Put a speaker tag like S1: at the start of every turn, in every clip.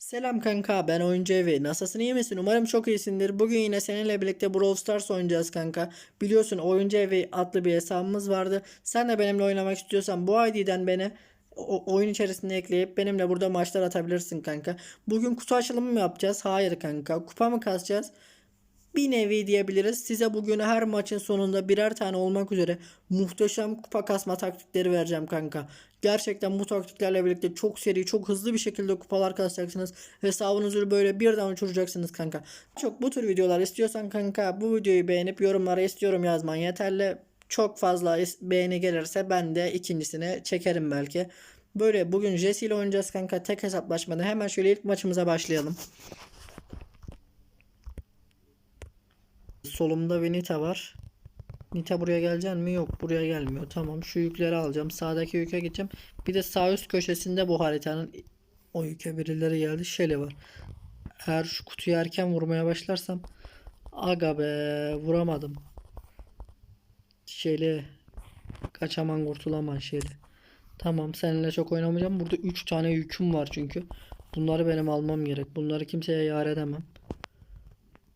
S1: Selam kanka ben oyuncu evi. Nasılsın iyi misin? Umarım çok iyisindir. Bugün yine seninle birlikte Brawl Stars oynayacağız kanka. Biliyorsun oyuncu evi adlı bir hesabımız vardı. Sen de benimle oynamak istiyorsan bu ID'den beni o- oyun içerisine ekleyip benimle burada maçlar atabilirsin kanka. Bugün kutu açılımı mı yapacağız? Hayır kanka. Kupa mı kasacağız? Bir nevi diyebiliriz. Size bugün her maçın sonunda birer tane olmak üzere muhteşem kupa kasma taktikleri vereceğim kanka. Gerçekten bu taktiklerle birlikte çok seri, çok hızlı bir şekilde kupalar kasacaksınız. Hesabınızı böyle birden uçuracaksınız kanka. Çok bu tür videolar istiyorsan kanka bu videoyu beğenip yorumlara istiyorum yazman yeterli. Çok fazla beğeni gelirse ben de ikincisini çekerim belki. Böyle bugün Jesse ile oynayacağız kanka. Tek hesaplaşmada hemen şöyle ilk maçımıza başlayalım. Solumda bir Nita var. Nita buraya gelecek mi? Yok buraya gelmiyor. Tamam şu yükleri alacağım. Sağdaki yüke gideceğim. Bir de sağ üst köşesinde bu haritanın o yüke birileri geldi. Şöyle var. Eğer şu kutuyu erken vurmaya başlarsam aga be vuramadım. Şeyle kaçaman kurtulaman şeyle. Tamam seninle çok oynamayacağım. Burada 3 tane yüküm var çünkü. Bunları benim almam gerek. Bunları kimseye yar edemem.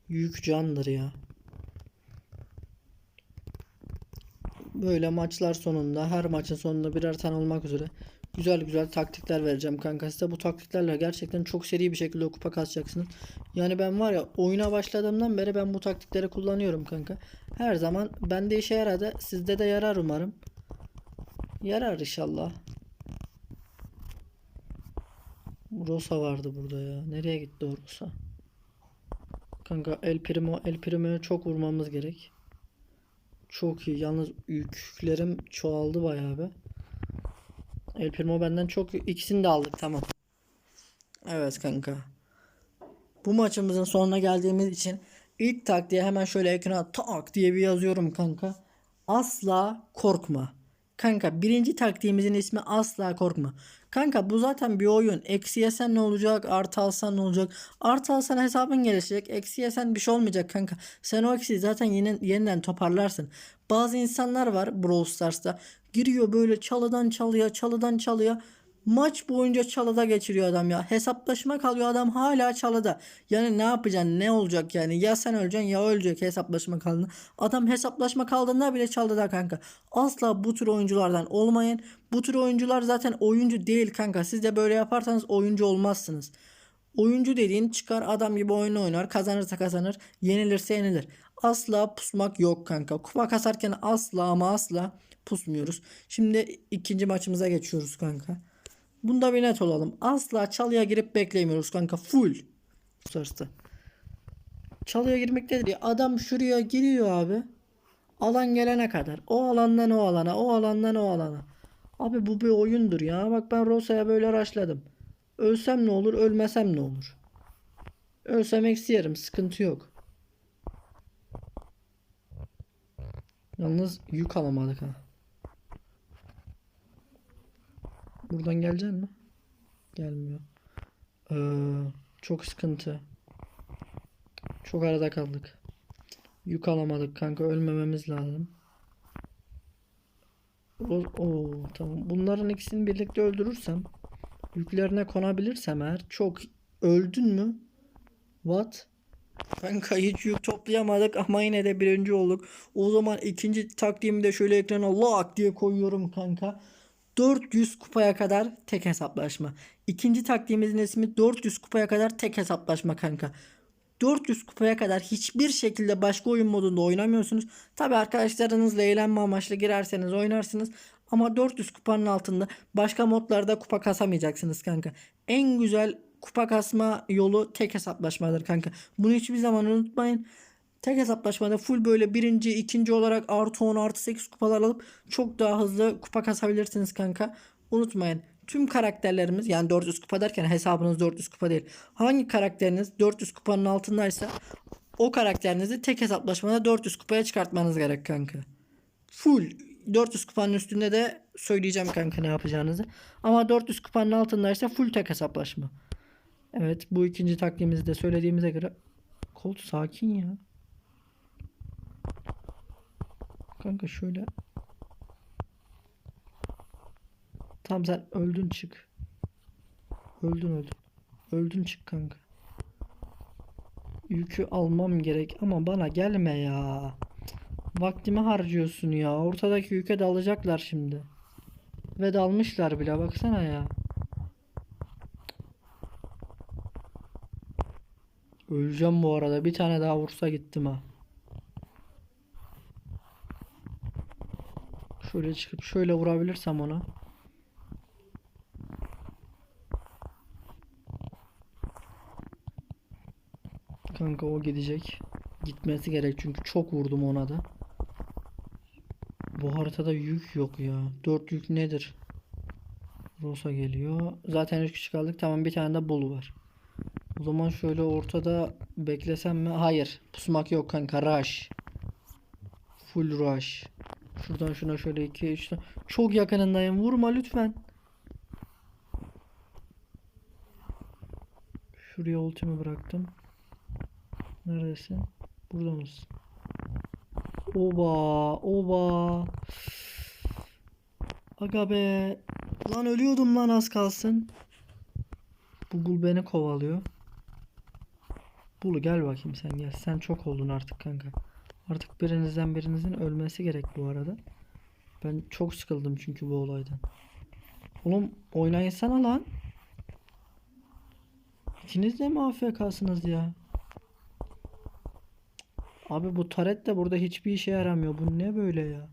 S1: Yük candır ya. Böyle maçlar sonunda her maçın sonunda birer tane olmak üzere güzel güzel taktikler vereceğim kanka size. Bu taktiklerle gerçekten çok seri bir şekilde kupa kasacaksınız. Yani ben var ya oyuna başladığımdan beri ben bu taktikleri kullanıyorum kanka. Her zaman bende işe yaradı. Sizde de yarar umarım. Yarar inşallah. Rosa vardı burada ya. Nereye gitti o Rosa? Kanka El Primo El Primo'ya çok vurmamız gerek. Çok iyi. Yalnız yüklerim çoğaldı bayağı be. El Primo benden çok ikisini de aldık tamam. Evet kanka. Bu maçımızın sonuna geldiğimiz için ilk taktiğe hemen şöyle ekrana tak diye bir yazıyorum kanka. Asla korkma. Kanka birinci taktiğimizin ismi asla korkma. Kanka bu zaten bir oyun. Eksi yesen ne olacak? Artı alsan ne olacak? Artı alsan hesabın gelişecek. Eksi yesen bir şey olmayacak kanka. Sen o eksiyi zaten yeni, yeniden toparlarsın. Bazı insanlar var Brawl Stars'ta. Giriyor böyle çalıdan çalıya çalıdan çalıya. Maç boyunca çalıda geçiriyor adam ya. Hesaplaşma kalıyor adam hala çalıda. Yani ne yapacaksın ne olacak yani. Ya sen öleceksin ya ölecek hesaplaşma kaldığında. Adam hesaplaşma kaldığında bile çalıda kanka. Asla bu tür oyunculardan olmayın. Bu tür oyuncular zaten oyuncu değil kanka. Siz de böyle yaparsanız oyuncu olmazsınız. Oyuncu dediğin çıkar adam gibi oyunu oynar. Kazanırsa kazanır. Yenilirse yenilir. Asla pusmak yok kanka. Kupa kasarken asla ama asla pusmuyoruz. Şimdi ikinci maçımıza geçiyoruz kanka. Bunda bir net olalım. Asla çalıya girip beklemiyoruz kanka. Full. Sarstı. Çalıya girmek nedir ya? Adam şuraya giriyor abi. Alan gelene kadar. O alandan o alana. O alandan o alana. Abi bu bir oyundur ya. Bak ben Rosa'ya böyle raşladım. Ölsem ne olur, ölmesem ne olur? Ölsem eksi yerim, sıkıntı yok. Yalnız yük alamadık ha. Buradan gelecek mi? Gelmiyor. Ee, çok sıkıntı. Çok arada kaldık. Yük alamadık kanka. Ölmememiz lazım. O, oo, tamam. Bunların ikisini birlikte öldürürsem yüklerine konabilirsem eğer çok öldün mü? What? Kanka hiç yük toplayamadık ama yine de birinci olduk. O zaman ikinci taktiğimi de şöyle ekrana lak diye koyuyorum kanka. 400 kupaya kadar tek hesaplaşma. İkinci taktiğimizin ismi 400 kupaya kadar tek hesaplaşma kanka. 400 kupaya kadar hiçbir şekilde başka oyun modunda oynamıyorsunuz. Tabi arkadaşlarınızla eğlenme amaçlı girerseniz oynarsınız. Ama 400 kupanın altında başka modlarda kupa kasamayacaksınız kanka. En güzel kupa kasma yolu tek hesaplaşmadır kanka. Bunu hiçbir zaman unutmayın. Tek hesaplaşmada full böyle birinci, ikinci olarak artı 10, artı 8 kupalar alıp çok daha hızlı kupa kasabilirsiniz kanka. Unutmayın. Tüm karakterlerimiz yani 400 kupa derken hesabınız 400 kupa değil. Hangi karakteriniz 400 kupanın altındaysa o karakterinizi tek hesaplaşmada 400 kupaya çıkartmanız gerek kanka. Full 400 kupanın üstünde de söyleyeceğim kanka ne yapacağınızı. Ama 400 kupanın altındaysa full tek hesaplaşma. Evet bu ikinci taktiğimizi de söylediğimize göre Colt sakin ya. Kanka şöyle. Tam sen öldün çık. Öldün öldün. Öldün çık kanka. Yükü almam gerek ama bana gelme ya. Vaktimi harcıyorsun ya. Ortadaki yüke dalacaklar şimdi. Ve dalmışlar bile baksana ya. Öleceğim bu arada. Bir tane daha vursa gittim ha. Şöyle çıkıp şöyle vurabilirsem ona. Kanka o gidecek. Gitmesi gerek çünkü çok vurdum ona da. Bu haritada yük yok ya. 4 yük nedir? Rosa geliyor. Zaten 3 kişi kaldık. Tamam bir tane de bolu var. O zaman şöyle ortada beklesem mi? Hayır. Pusmak yok kanka. Rush. Full rush. Şuradan şuna şöyle 2 3 Çok yakınındayım. Vurma lütfen. Şuraya ultimi bıraktım. Neredesin? Burada mısın? Oba, oba. Aga be. Lan ölüyordum lan az kalsın. Bul beni kovalıyor. Bulu gel bakayım sen gel. Sen çok oldun artık kanka. Artık birinizden birinizin ölmesi gerek bu arada. Ben çok sıkıldım çünkü bu olaydan. Oğlum oynayasana lan. İkiniz de mi AFK'sınız ya? Abi bu taret de burada hiçbir işe yaramıyor. Bu ne böyle ya?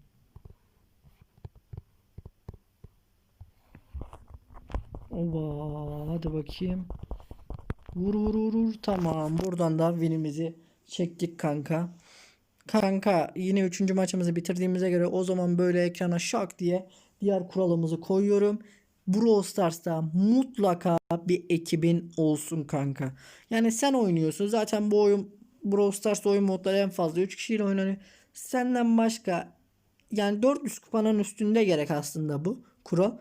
S1: Oba hadi bakayım. Vur vur vur vur. Tamam. Buradan da winimizi çektik kanka. Kanka yine üçüncü maçımızı bitirdiğimize göre o zaman böyle ekrana şak diye diğer kuralımızı koyuyorum. Brawl Stars'ta mutlaka bir ekibin olsun kanka. Yani sen oynuyorsun. Zaten bu oyun Brawl Stars oyun modları en fazla 3 kişiyle oynanıyor. Senden başka yani 400 kupanın üstünde gerek aslında bu kural.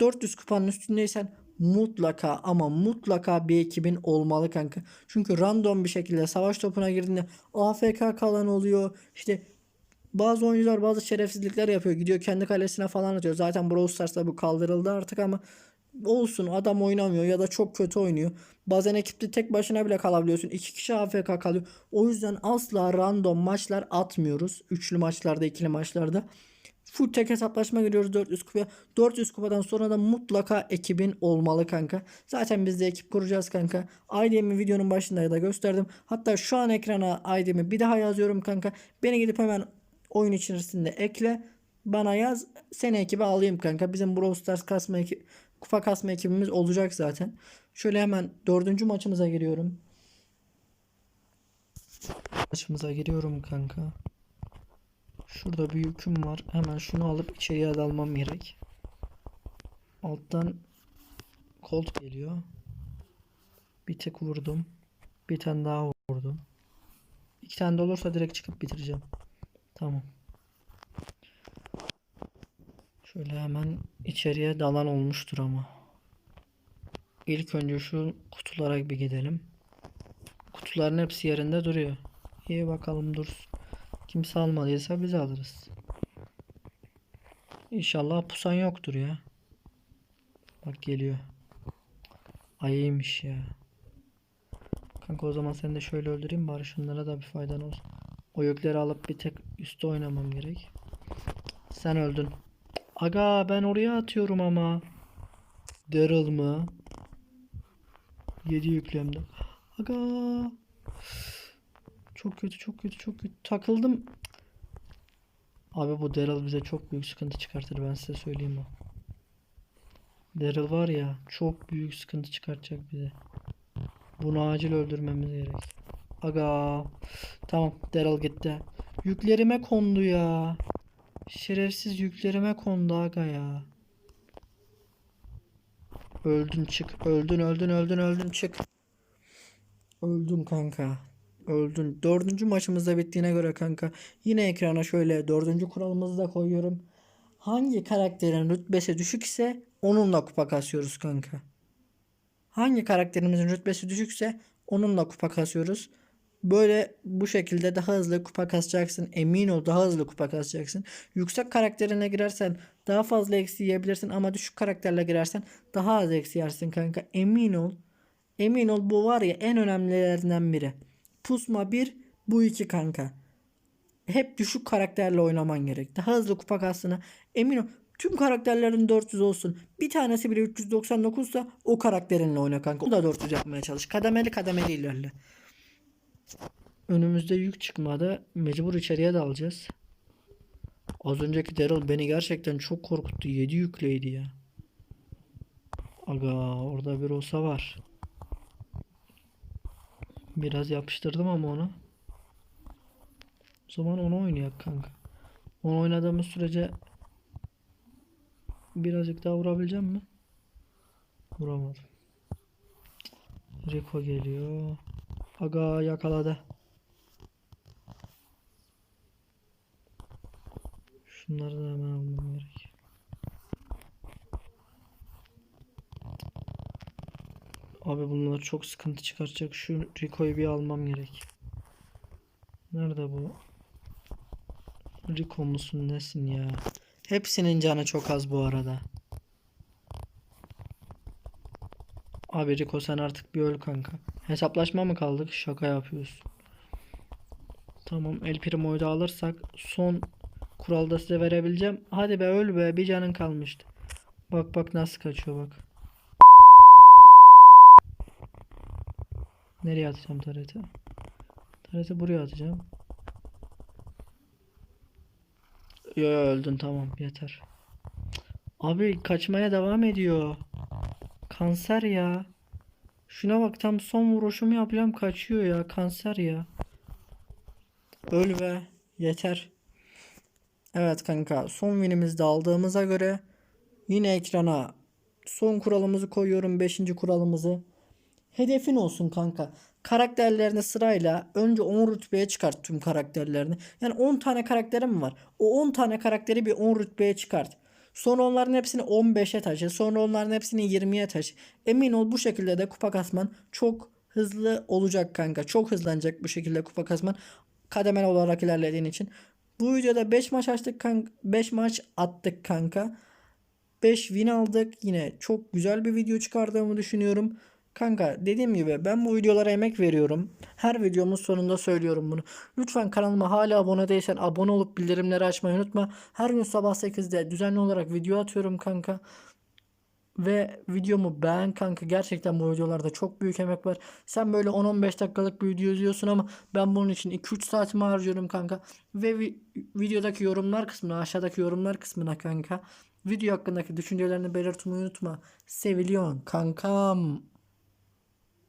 S1: 400 kupanın üstündeysen mutlaka ama mutlaka bir ekibin olmalı kanka. Çünkü random bir şekilde savaş topuna girdiğinde AFK kalan oluyor. İşte bazı oyuncular bazı şerefsizlikler yapıyor. Gidiyor kendi kalesine falan atıyor. Zaten Brawl Stars'ta bu kaldırıldı artık ama olsun adam oynamıyor ya da çok kötü oynuyor. Bazen ekipte tek başına bile kalabiliyorsun. İki kişi AFK kalıyor. O yüzden asla random maçlar atmıyoruz. Üçlü maçlarda, ikili maçlarda. Full tek hesaplaşma giriyoruz 400 kupaya. 400 kupadan sonra da mutlaka ekibin olmalı kanka. Zaten biz de ekip kuracağız kanka. ID'mi videonun başında da gösterdim. Hatta şu an ekrana ID'mi bir daha yazıyorum kanka. Beni gidip hemen oyun içerisinde ekle. Bana yaz. Seni ekibe alayım kanka. Bizim Brawl Stars kasma eki- kupa kasma ekibimiz olacak zaten. Şöyle hemen dördüncü maçımıza giriyorum. Maçımıza giriyorum kanka. Şurada bir yüküm var. Hemen şunu alıp içeriye dalmam gerek. Alttan Colt geliyor. Bir tek vurdum. Bir tane daha vurdum. İki tane de olursa direkt çıkıp bitireceğim. Tamam. Şöyle hemen içeriye dalan olmuştur ama. İlk önce şu kutulara bir gidelim. Kutuların hepsi yerinde duruyor. İyi bakalım dursun. Kimse almadıysa biz alırız. İnşallah pusan yoktur ya. Bak geliyor. Ayıymış ya. Kanka o zaman seni de şöyle öldüreyim bari şunlara da bir faydan olsun. O yükleri alıp bir tek üstte oynamam gerek. Sen öldün. Aga ben oraya atıyorum ama. Daryl mı? 7 yüklemde. Aga. Çok kötü çok kötü çok kötü. Takıldım. Abi bu Daryl bize çok büyük sıkıntı çıkartır ben size söyleyeyim o. Daryl var ya çok büyük sıkıntı çıkartacak bize. Bunu acil öldürmemiz gerek. Aga. Tamam Daryl gitti. Yüklerime kondu ya. Şerefsiz yüklerime kondu aga ya. Öldün çık. Öldün öldün öldün öldün çık. Öldün kanka. Öldün. Dördüncü maçımızda bittiğine göre kanka. Yine ekrana şöyle dördüncü kuralımızı da koyuyorum. Hangi karakterin rütbesi düşük ise onunla kupa kasıyoruz kanka. Hangi karakterimizin rütbesi düşükse onunla kupa kasıyoruz. Böyle bu şekilde daha hızlı kupa kasacaksın. Emin ol daha hızlı kupa kasacaksın. Yüksek karakterine girersen daha fazla eksi yiyebilirsin ama düşük karakterle girersen daha az eksi yersin kanka. Emin ol. Emin ol bu var ya en önemlilerinden biri. Pusma 1 bu 2 kanka. Hep düşük karakterle oynaman gerek. Daha hızlı kupa kastına emin ol. Tüm karakterlerin 400 olsun. Bir tanesi bile 399 ise o karakterinle oyna kanka. O da 400 yapmaya çalış. Kademeli kademeli ilerle. Önümüzde yük çıkmadı. Mecbur içeriye dalacağız. Az önceki Daryl beni gerçekten çok korkuttu. 7 yükleydi ya. Aga orada bir olsa var. Biraz yapıştırdım ama onu. O zaman onu oynayak kanka. Onu oynadığımız sürece birazcık daha vurabileceğim mi? Vuramadım. Rico geliyor. Aga yakaladı. Şunları da hemen almam gerek. Abi bunlar çok sıkıntı çıkaracak. Şu Rico'yu bir almam gerek. Nerede bu? Rico musun nesin ya? Hepsinin canı çok az bu arada. Abi Rico sen artık bir öl kanka. Hesaplaşma mı kaldık? Şaka yapıyorsun. Tamam El Primo'yu da alırsak son kuralda size verebileceğim. Hadi be öl be bir canın kalmıştı. Bak bak nasıl kaçıyor bak. Nereye atacağım tarete? Tarete buraya atacağım. Yo yo öldün tamam yeter. Abi kaçmaya devam ediyor. Kanser ya. Şuna bak tam son vuruşumu yapacağım kaçıyor ya. Kanser ya. Öl be. Yeter. Evet kanka son winimizi de aldığımıza göre yine ekrana son kuralımızı koyuyorum. Beşinci kuralımızı. Hedefin olsun kanka. Karakterlerini sırayla önce 10 rütbeye çıkart tüm karakterlerini. Yani 10 tane karakterim var. O 10 tane karakteri bir 10 rütbeye çıkart. Sonra onların hepsini 15'e taşı. Sonra onların hepsini 20'ye taşı. Emin ol bu şekilde de kupa kasman çok hızlı olacak kanka. Çok hızlanacak bu şekilde kupa kasman. Kademeli olarak ilerlediğin için. Bu videoda 5 maç açtık kanka. 5 maç attık kanka. 5 win aldık. Yine çok güzel bir video çıkardığımı düşünüyorum. Kanka dediğim gibi ben bu videolara emek veriyorum. Her videomun sonunda söylüyorum bunu. Lütfen kanalıma hala abone değilsen abone olup bildirimleri açmayı unutma. Her gün sabah 8'de düzenli olarak video atıyorum kanka. Ve videomu beğen kanka. Gerçekten bu videolarda çok büyük emek var. Sen böyle 10-15 dakikalık bir video izliyorsun ama ben bunun için 2-3 saatimi harcıyorum kanka. Ve vi- videodaki yorumlar kısmına aşağıdaki yorumlar kısmına kanka. Video hakkındaki düşüncelerini belirtmeyi unutma. Seviliyorsun kankam.